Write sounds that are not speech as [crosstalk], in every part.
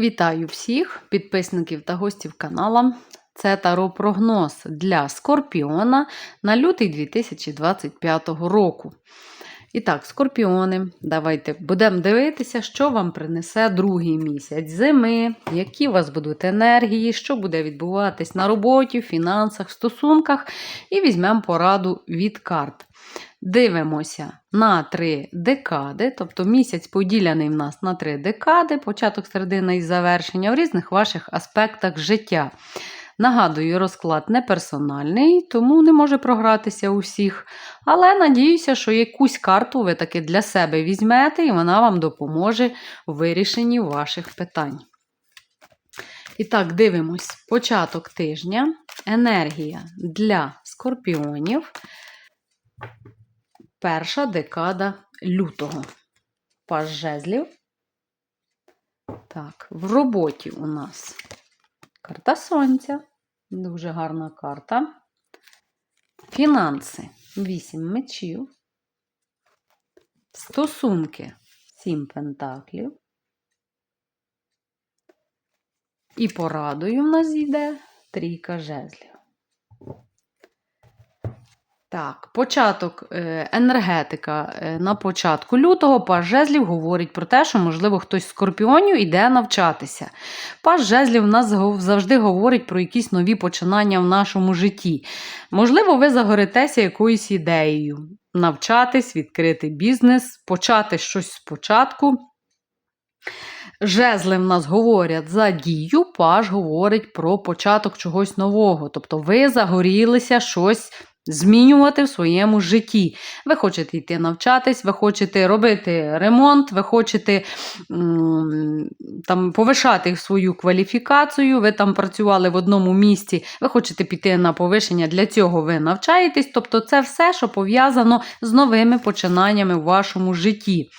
Вітаю всіх підписників та гостів канала. Це таро прогноз для Скорпіона на лютий 2025 року. І так, скорпіони, давайте будемо дивитися, що вам принесе другий місяць зими, які у вас будуть енергії, що буде відбуватись на роботі, фінансах, стосунках, і візьмемо пораду від карт. Дивимося на три декади, тобто місяць поділяний в нас на три декади, початок, середина і завершення в різних ваших аспектах життя. Нагадую, розклад не персональний, тому не може програтися у всіх. Але надіюся, що якусь карту ви таки для себе візьмете, і вона вам допоможе у вирішенні ваших питань. І так, дивимось початок тижня. Енергія для скорпіонів. Перша декада лютого. Паж жезлів. Так, в роботі у нас карта сонця. Дуже гарна карта. Фінанси 8 мечів. Стосунки 7 пентаклів. І порадою в нас йде трійка жезлів. Так, початок е, енергетика е, на початку лютого паж жезлів говорить про те, що, можливо, хтось з скорпіонів іде навчатися. Паж жезлів у нас завжди говорить про якісь нові починання в нашому житті. Можливо, ви загоритеся якоюсь ідеєю. Навчатись, відкрити бізнес, почати щось спочатку. Жезли в нас говорять за дію, паж говорить про початок чогось нового. Тобто ви загорілися щось змінювати в своєму житті. Ви хочете йти навчатись, ви хочете робити ремонт, ви хочете там, повишати свою кваліфікацію, ви там працювали в одному місці, ви хочете піти на повишення, для цього ви навчаєтесь. Тобто це все, що пов'язано з новими починаннями в вашому житті.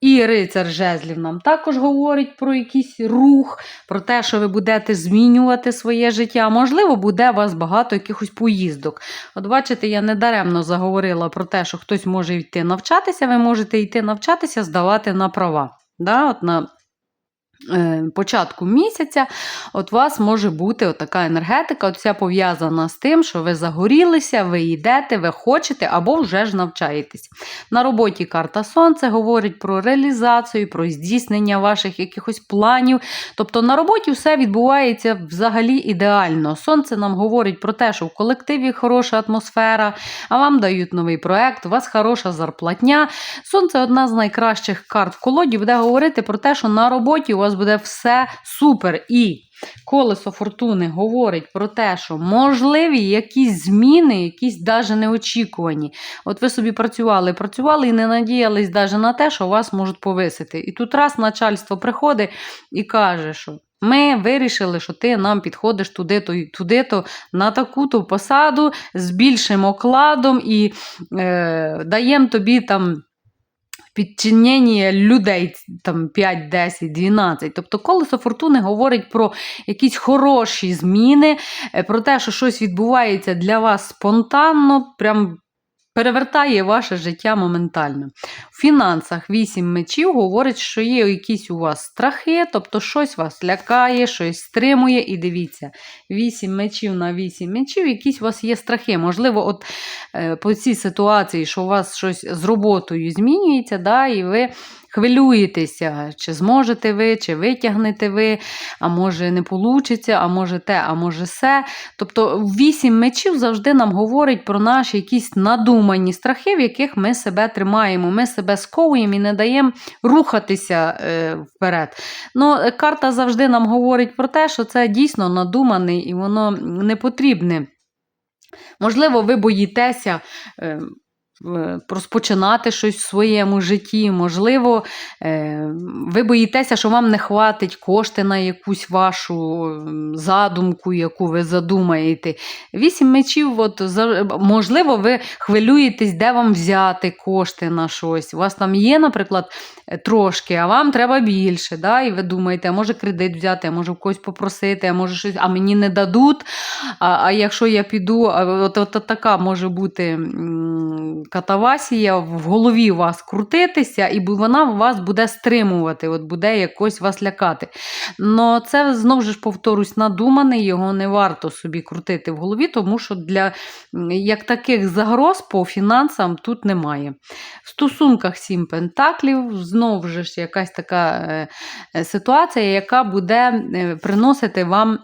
І рицар жезлів нам також говорить про якийсь рух, про те, що ви будете змінювати своє життя. Можливо, буде у вас багато якихось поїздок. От бачите, я недаремно заговорила про те, що хтось може йти навчатися, ви можете йти навчатися, здавати на права. Да? От на початку місяця от у вас може бути отака енергетика, от вся пов'язана з тим, що ви загорілися, ви йдете, ви хочете або вже ж навчаєтесь. На роботі карта Сонце говорить про реалізацію, про здійснення ваших якихось планів. Тобто на роботі все відбувається взагалі ідеально. Сонце нам говорить про те, що в колективі хороша атмосфера, а вам дають новий проект, у вас хороша зарплатня. Сонце одна з найкращих карт в колоді, буде говорити про те, що на роботі у вас буде все супер. І колесо фортуни говорить про те, що можливі якісь зміни, якісь навіть неочікувані. От ви собі працювали, працювали і не надіялись навіть на те, що вас можуть повисити. І тут раз начальство приходить і каже, що. Ми вирішили, що ти нам підходиш туди-то туди-то на таку-то посаду з більшим окладом і е, даємо тобі там підчинення людей там 5, 10, 12. Тобто колесо фортуни говорить про якісь хороші зміни, е, про те, що щось відбувається для вас спонтанно, прям перевертає ваше життя моментально. В фінансах 8 мечів говорить, що є якісь у вас страхи, тобто щось вас лякає, щось стримує. І дивіться, 8 мечів на 8 мечів, якісь у вас є страхи. Можливо, от е, по цій ситуації, що у вас щось з роботою змінюється, да, і ви хвилюєтеся, чи зможете ви, чи витягнете ви, а може не вийде, а може те, а може се. Тобто, вісім мечів завжди нам говорить про наші якісь надумані страхи, в яких ми себе тримаємо, ми себе сковуємо і не даємо рухатися е, вперед. Ну, Карта завжди нам говорить про те, що це дійсно надумане і воно не потрібне. Можливо, ви боїтеся. Е, Розпочинати щось в своєму житті, можливо, е, ви боїтеся, що вам не хватить кошти на якусь вашу задумку, яку ви задумаєте. Вісім мечів, от, можливо, ви хвилюєтесь, де вам взяти кошти на щось. У вас там є, наприклад, е, трошки, а вам треба більше. Да? І ви думаєте, а може кредит взяти, а може когось попросити, а може щось, а мені не дадуть. А, а якщо я піду, от, от, от така може бути катавасія в голові у вас крутитися, і вона вас буде стримувати, от буде якось вас лякати. Но це знову ж повторюсь, надуманий, його не варто собі крутити в голові, тому що для як таких загроз по фінансам тут немає. В стосунках сім пентаклів знову ж якась така е, ситуація, яка буде е, приносити вам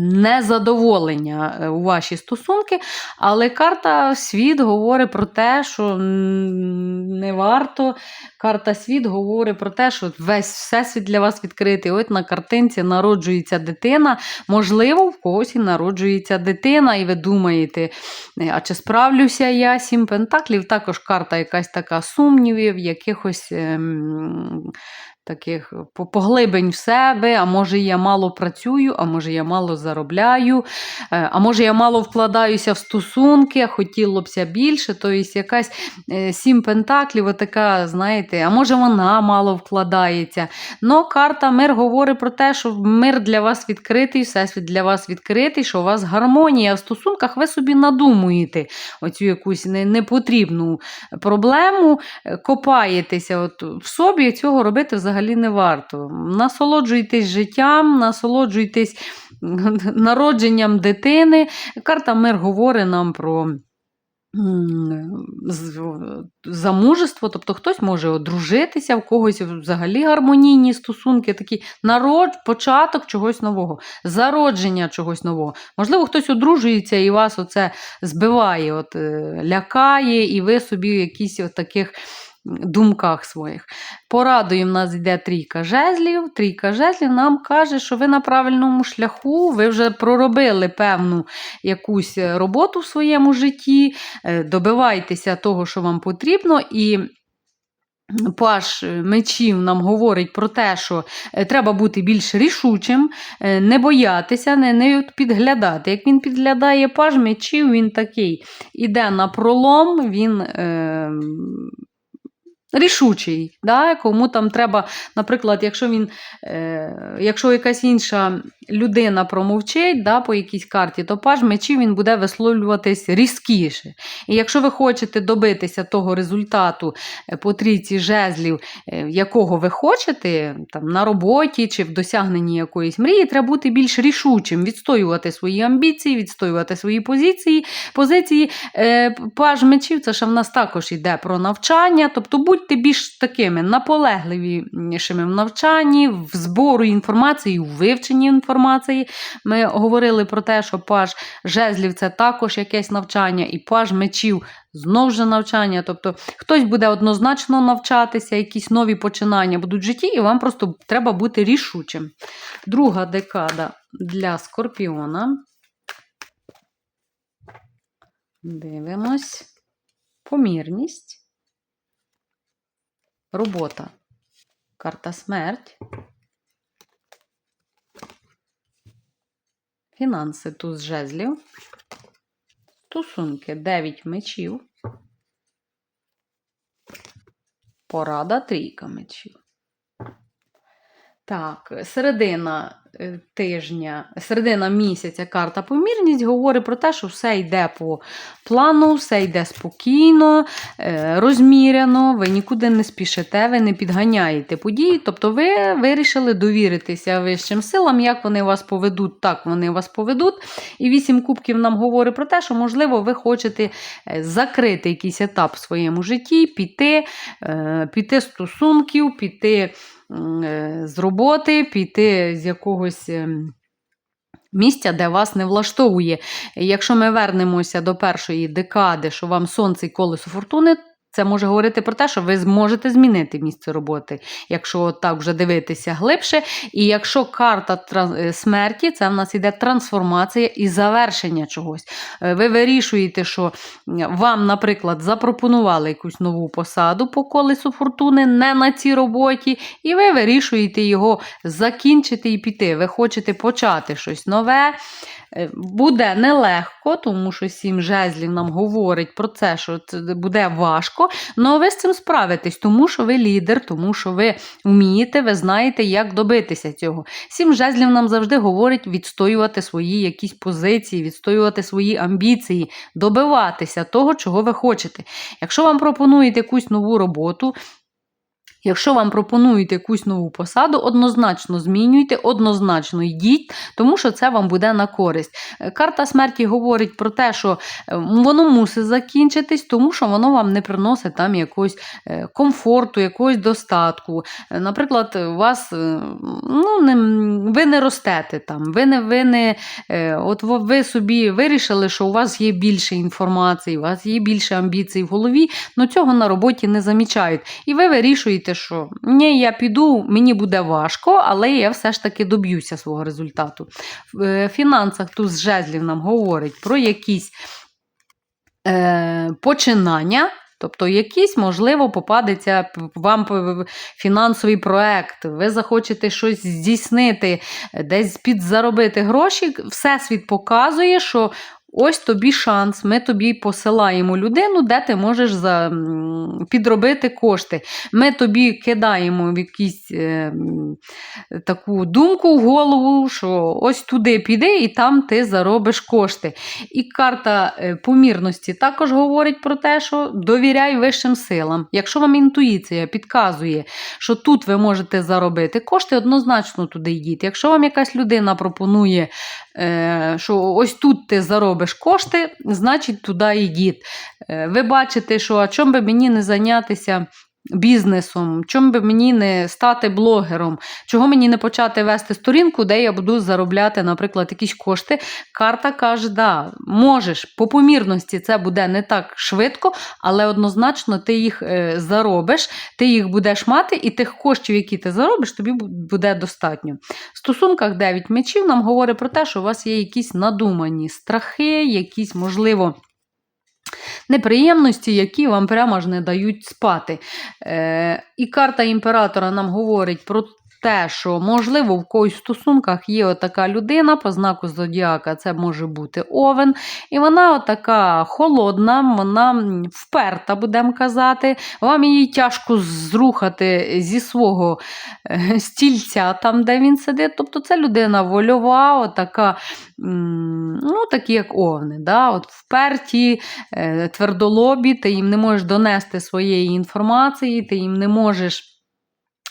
незадоволення е, у ваші стосунки, але карта світ говорить про те, що не варто. Карта світ говорить про те, що весь всесвіт для вас відкритий. От на картинці народжується дитина. Можливо, в когось і народжується дитина, і ви думаєте, е, а чи справлюся я? Сім пентаклів також карта якась така сумнівів, якихось. Таких поглибень в себе, а може я мало працюю, а може я мало заробляю, е, а може я мало вкладаюся в стосунки, а хотіло бся більше. Тобто якась е, сім пентаклів, така, знаєте, а може вона мало вкладається. Но карта мир говорить про те, що мир для вас відкритий, всесвіт для вас відкритий, що у вас гармонія в стосунках, ви собі надумуєте оцю якусь непотрібну проблему, е, копаєтеся от в собі, цього робити взагалі не варто. Насолоджуйтесь життям, насолоджуйтесь [laughs] народженням дитини. Карта мир говорить нам про. Замужество, тобто хтось може одружитися, в когось взагалі гармонійні стосунки, такі народ, початок чогось нового, зародження чогось нового. Можливо, хтось одружується і вас оце збиває, от, е, лякає, і ви собі якісь от таких думках своїх. Порадою в нас йде трійка жезлів. Трійка жезлів нам каже, що ви на правильному шляху, ви вже проробили певну якусь роботу в своєму житті, е, добивайтеся того, що вам потрібно, і. Паш мечів нам говорить про те, що е, треба бути більш рішучим, е, не боятися, не, не підглядати. Як він підглядає паж мечів, він такий іде на пролом, він е, рішучий. Да? Кому там треба, наприклад, якщо він, е, якщо якась інша людина промовчить да, по якійсь карті, то паж мечів він буде висловлюватись різкіше. І якщо ви хочете добитися того результату е, по трійці жезлів, е, якого ви хочете, там, на роботі чи в досягненні якоїсь мрії, треба бути більш рішучим, відстоювати свої амбіції, відстоювати свої позиції. позиції. Е, Паж мечів це ще в нас також йде про навчання, тобто будьте більш такими наполегливішими в навчанні, в збору інформації, у вивченні інформації. Ми говорили про те, що паж жезлів це також якесь навчання, і паж мечів знов же навчання. Тобто хтось буде однозначно навчатися, якісь нові починання будуть в житті, і вам просто треба бути рішучим. Друга декада для скорпіона. Дивимось. Помірність. Робота. Карта смерть. Фінанси туз жезлів. Стосунки 9 мечів. Порада трійка мечів. Так, середина тижня, середина місяця карта помірність говорить про те, що все йде по плану, все йде спокійно, е, розміряно, ви нікуди не спішите, ви не підганяєте події. Тобто ви вирішили довіритися вищим силам, як вони вас поведуть, так вони вас поведуть. І вісім кубків нам говорить про те, що, можливо, ви хочете е, закрити якийсь етап в своєму житті, піти, е, піти стосунків, піти е, з роботи, піти з якогось. ем, Місця, де вас не влаштовує. Якщо ми вернемося до першої декади, що вам сонце і колесо фортуни, це може говорити про те, що ви зможете змінити місце роботи, якщо так вже дивитися глибше. І якщо карта е, смерті, це в нас іде трансформація і завершення чогось. Е, Ви вирішуєте, що вам, наприклад, запропонували якусь нову посаду по колесу фортуни не на цій роботі, і ви вирішуєте його закінчити і піти. Ви хочете почати щось нове. Е, Буде нелегко, тому що сім жезлів нам говорить про це, що це буде важко, але ви з цим справитесь, тому що ви лідер, тому що ви вмієте, ви знаєте, як добитися цього. Сім жезлів нам завжди говорить відстоювати свої якісь позиції, відстоювати свої амбіції, добиватися того, чого ви хочете. Якщо вам пропонують якусь нову роботу, Якщо вам пропонують якусь нову посаду, однозначно змінюйте, однозначно йдіть, тому що це вам буде на користь. Е, Карта смерті говорить про те, що е, воно мусить закінчитись, тому що воно вам не приносить там якогось е, комфорту, якогось достатку. Наприклад, вас ну, не, ви не ростете там, ви не, ви не от ви собі вирішили, що у вас є більше інформації, у вас є більше амбіцій в голові, але цього на роботі не замічають. І ви вирішуєте, що ні, я піду, мені буде важко, але я все ж таки доб'юся свого результату. В е, фінансах тут з жезлів нам говорить про якісь е, починання. Тобто, якийсь, можливо, попадеться вам фінансовий проект, ви захочете щось здійснити, десь підзаробити гроші. Всесвіт показує, що ось тобі шанс, ми тобі посилаємо людину, де ти можеш за, підробити кошти. Ми тобі кидаємо в якісь е, таку думку в голову, що ось туди піди і там ти заробиш кошти. І карта е, помірності також говорить про те, що довіряй вищим силам. Якщо вам інтуїція підказує, що тут ви можете заробити кошти, однозначно туди йдіть. Якщо вам якась людина пропонує, е, що ось тут ти заробиш кошти, значить туди йдіть. Е, Ви бачите, що а чому би мені не зайнятися бізнесом, чому би мені не стати блогером, чого мені не почати вести сторінку, де я буду заробляти, наприклад, якісь кошти. Карта каже, да, можеш, по помірності це буде не так швидко, але однозначно ти їх е, заробиш, ти їх будеш мати, і тих коштів, які ти заробиш, тобі буде достатньо. В стосунках 9 мечів нам говорить про те, що у вас є якісь надумані страхи, якісь, можливо, неприємності, які вам прямо ж не дають спати. Е, і карта імператора нам говорить про те, що, можливо, в когось в стосунках є отака людина по знаку зодіака, це може бути овен, і вона отака холодна, вона вперта, будемо казати. Вам її тяжко зрухати зі свого е, стільця, там, де він сидить. Тобто це людина вольова, отака, ну, такі як овни, да? от вперті, е, твердолобі, ти їм не можеш донести своєї інформації, ти їм не можеш.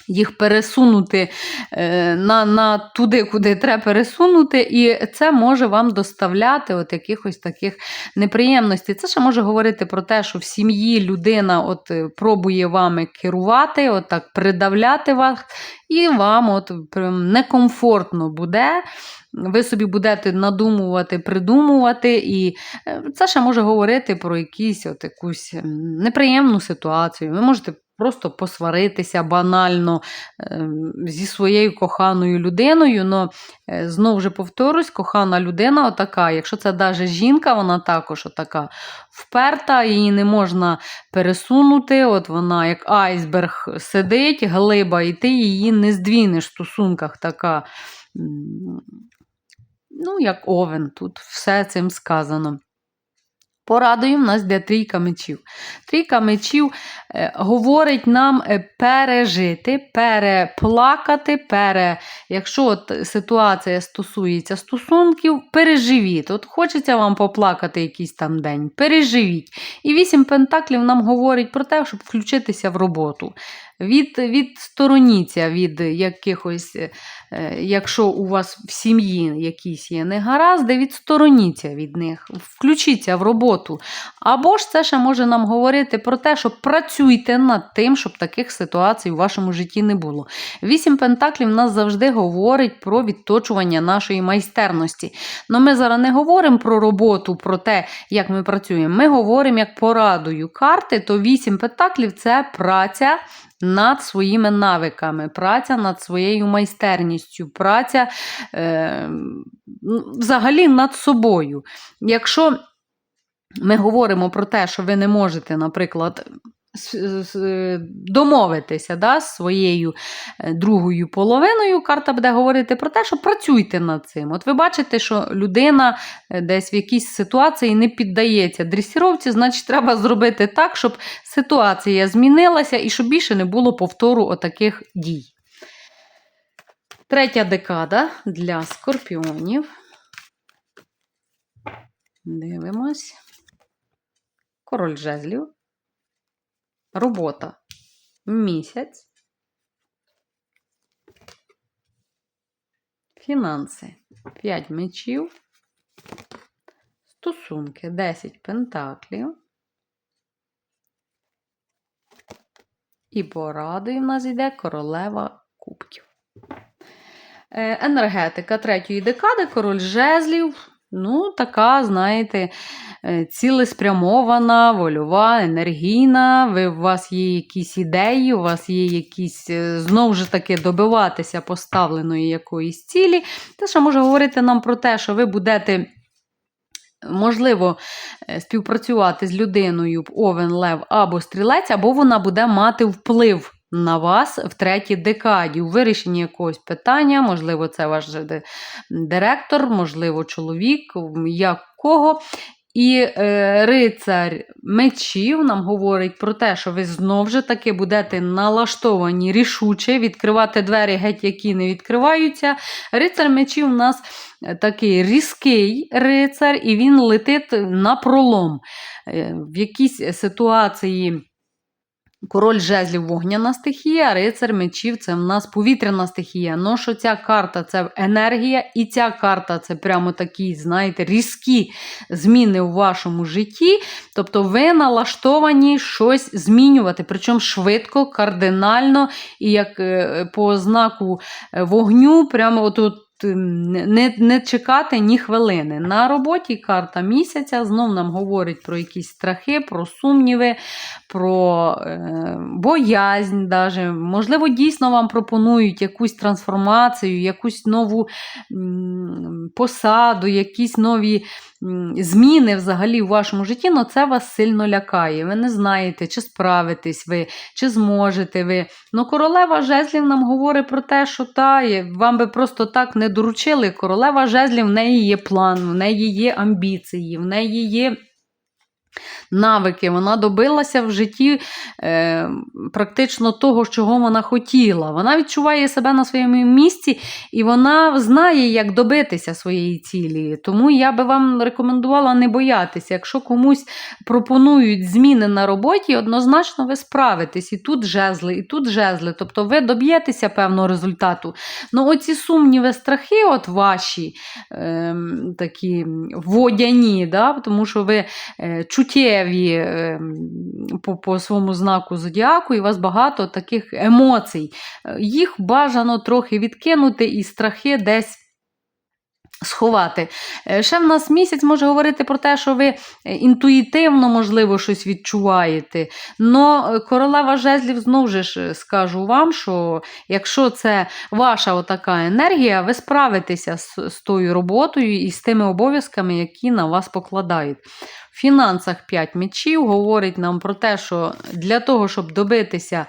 Їх пересунути е, на, на туди, куди треба пересунути, і це може вам доставляти от якихось таких неприємностей. Це ще може говорити про те, що в сім'ї людина от е, пробує вами керувати, от так придавляти вас, і вам от некомфортно буде. Ви собі будете надумувати, придумувати, і е, це ще може говорити про якісь от якусь неприємну ситуацію. Ви можете просто посваритися банально е, зі своєю коханою людиною. Но е, знову ж повторюсь, кохана людина отака, якщо це навіть жінка, вона також отака вперта, її не можна пересунути. От вона, як айсберг, сидить, глиба, і ти її не здвінеш в стосунках така. Ну, як овен, тут все цим сказано. Порадою в нас йде трійка мечів. Трійка мечів е, говорить нам е, пережити, переплакати, пере... якщо от ситуація стосується стосунків, переживіть. От хочеться вам поплакати якийсь там день, переживіть. І вісім пентаклів нам говорить про те, щоб включитися в роботу. Від, відстороніться від якихось, е, якщо у вас в сім'ї якісь є негаразди, відстороніться від них, включіться в роботу. Або ж це ще може нам говорити про те, що працюйте над тим, щоб таких ситуацій у вашому житті не було. Вісім пентаклів нас завжди говорить про відточування нашої майстерності. Но ми зараз не говоримо про роботу, про те, як ми працюємо. Ми говоримо як порадою карти, то вісім пентаклів це праця. Над своїми навиками, праця над своєю майстерністю, праця е, взагалі над собою. Якщо ми говоримо про те, що ви не можете, наприклад, домовитися да, з своєю е, другою половиною, карта буде говорити про те, що працюйте над цим. От ви бачите, що людина е, десь в якійсь ситуації не піддається дресіровці, значить, треба зробити так, щоб ситуація змінилася і щоб більше не було повтору отаких дій. Третя декада для скорпіонів. Дивимось. Король жезлів. Робота. Місяць. Фінанси. 5 мечів. Стосунки. 10 пентаклів. І порадою в нас йде королева кубків. Е, Енергетика третьої декади, король жезлів. Ну, така, знаєте, е, цілеспрямована, вольова, енергійна. Ви, у вас є якісь ідеї, у вас є якісь, е, знову ж таки, добиватися поставленої якоїсь цілі. Те, що може говорити нам про те, що ви будете. Можливо, е, співпрацювати з людиною Овен, Лев або Стрілець, або вона буде мати вплив на вас в третій декаді у вирішенні якогось питання. Можливо, це ваш директор, можливо, чоловік, як кого. І е, рицар мечів нам говорить про те, що ви знов же таки будете налаштовані рішуче відкривати двері, геть, які не відкриваються. Рицар мечів у нас е, такий різкий рицар, і він летить на пролом. Е, В якійсь ситуації. Король жезлів вогняна стихія, рицар мечів це в нас повітряна стихія. Ну що ця карта це енергія, і ця карта це прямо такі, знаєте, різкі зміни у вашому житті. Тобто ви налаштовані щось змінювати, причому швидко, кардинально, і як е, по знаку е, вогню, прямо отут. Не, не чекати ні хвилини. На роботі карта місяця знов нам говорить про якісь страхи, про сумніви, про е, боязнь. Даже. Можливо, дійсно вам пропонують якусь трансформацію, якусь нову м, посаду, якісь нові зміни взагалі в вашому житті, але це вас сильно лякає. Ви не знаєте, чи справитесь ви, чи зможете ви. Ну, королева жезлів нам говорить про те, що та, вам би просто так не доручили. Королева жезлів в неї є план, в неї є амбіції, в неї є. Навики, вона добилася в житті е, практично того, чого вона хотіла. Вона відчуває себе на своєму місці і вона знає, як добитися своєї цілі. Тому я би вам рекомендувала не боятися. Якщо комусь пропонують зміни на роботі, однозначно ви справитесь. І тут жезли, і тут жезли. Тобто ви доб'єтеся певного результату. Ну, оці сумніви, страхи, от ваші е, такі водяні, да? тому що ви е, чуттєві е, по, по своєму знаку зодіаку, і у вас багато таких емоцій. Е, Їх бажано трохи відкинути і страхи десь. Сховати. Е, Ще в нас місяць може говорити про те, що ви е, інтуїтивно, можливо, щось відчуваєте. Но королева жезлів знову ж е, скажу вам, що якщо це ваша отака енергія, ви справитеся з, з тою роботою і з тими обов'язками, які на вас покладають. В фінансах 5 мечів говорить нам про те, що для того, щоб добитися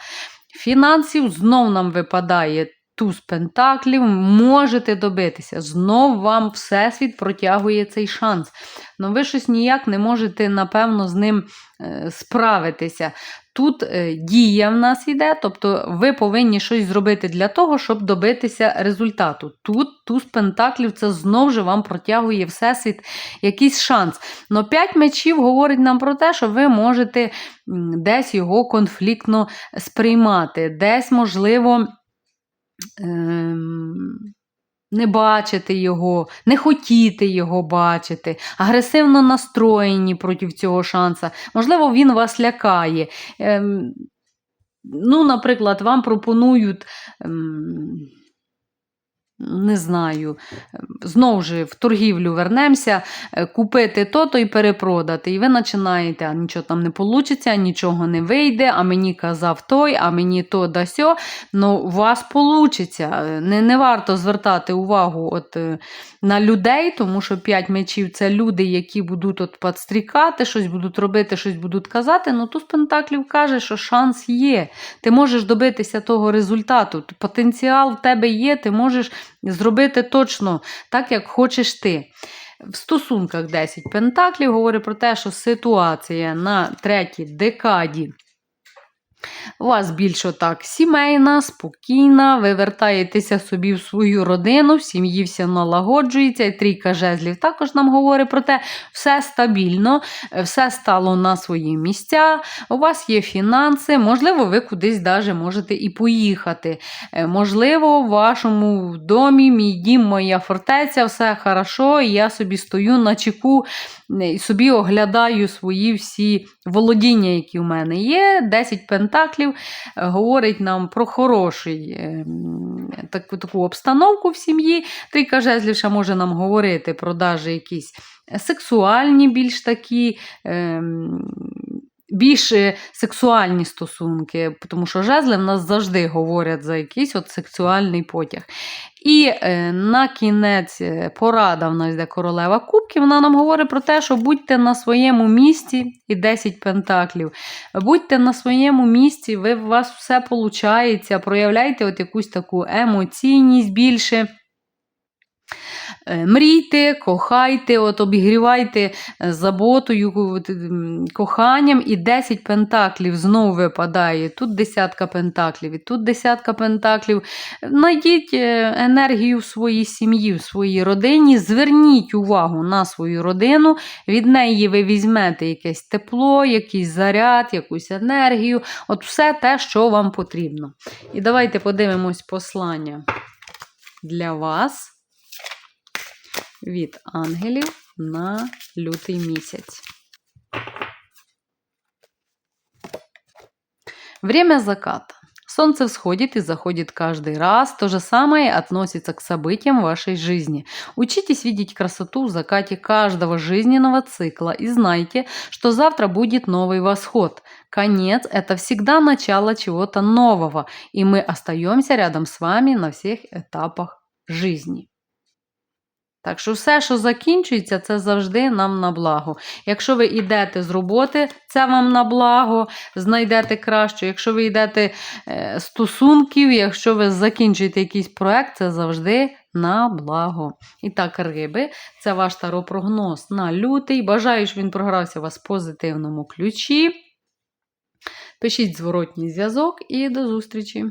фінансів, знов нам випадає туз пентаклів, можете добитися. Знов вам Всесвіт протягує цей шанс. Ну ви щось ніяк не можете, напевно, з ним е, справитися. Тут е, дія в нас йде, тобто ви повинні щось зробити для того, щоб добитися результату. Тут туз пентаклів це знов же вам протягує Всесвіт якийсь шанс. Но 5 мечів говорить нам про те, що ви можете десь його конфліктно сприймати, десь, можливо, не бачити його, не хотіти його бачити, агресивно настроєні проти цього шанса. Можливо, він вас лякає. Ем, ну, наприклад, вам пропонують. Не знаю, знову ж в торгівлю вернемося, е, купити то-то і перепродати. І ви починаєте, а нічого там не вийде, нічого не вийде, а мені казав той, а мені то да сьо. Ну, у вас вийде. Не, не варто звертати увагу от, е, на людей, тому що п'ять мечів це люди, які будуть от підстрікати, щось будуть робити, щось будуть казати. Ну тут Пентаклів каже, що шанс є. Ти можеш добитися того результату. Потенціал в тебе є, ти можеш зробити точно так, як хочеш ти. В стосунках 10 пентаклів говорить про те, що ситуація на третій декаді у вас більш отак сімейна, спокійна, ви вертаєтеся собі в свою родину, в сім'ї все налагоджується. І трійка жезлів також нам говорить про те, все стабільно, все стало на свої місця, у вас є фінанси, можливо, ви кудись даже можете і поїхати. Е, Можливо, в вашому домі, мій дім, моя фортеця, все хорошо, і я собі стою на чеку е, і собі оглядаю свої всі володіння, які в мене є. 10 пентаклів е, говорить нам про хороший, е, таку, таку обстановку в сім'ї. Трійка жезлів ще може нам говорити про даже якісь сексуальні більш такі. ем, більш сексуальні стосунки, тому що жезли в нас завжди говорять за якийсь от сексуальний потяг. І е, на кінець е, порада в нас йде королева кубків. Вона нам говорить про те, що будьте на своєму місці і 10 пентаклів. Будьте на своєму місці, ви, у вас все виходить, проявляйте от якусь таку емоційність більше. Е, Мрійте, кохайте, от обігрівайте е, заботою, коханням, і 10 пентаклів знову випадає. Тут десятка пентаклів, і тут десятка пентаклів. Найдіть е, енергію в своїй сім'ї, в своїй родині, зверніть увагу на свою родину, від неї ви візьмете якесь тепло, якийсь заряд, якусь енергію, от все те, що вам потрібно. І давайте подивимось послання для вас від ангелів на лютий місяць. Время заката. Солнце всходит и заходит каждый раз. То же самое относится к событиям вашей жизни. Учитесь видеть красоту в закате каждого жизненного цикла и знайте, что завтра будет новый восход. Конец – это всегда начало чего-то нового, и мы остаемся рядом с вами на всех этапах жизни. Так що все, що закінчується, це завжди нам на благо. Якщо ви йдете з роботи, це вам на благо, знайдете краще. Якщо ви йдете е, стосунків, якщо ви закінчуєте якийсь проект, це завжди на благо. І так, риби, це ваш таропрогноз на лютий. Бажаю, щоб він програвся у вас в позитивному ключі. Пишіть зворотній зв'язок і до зустрічі!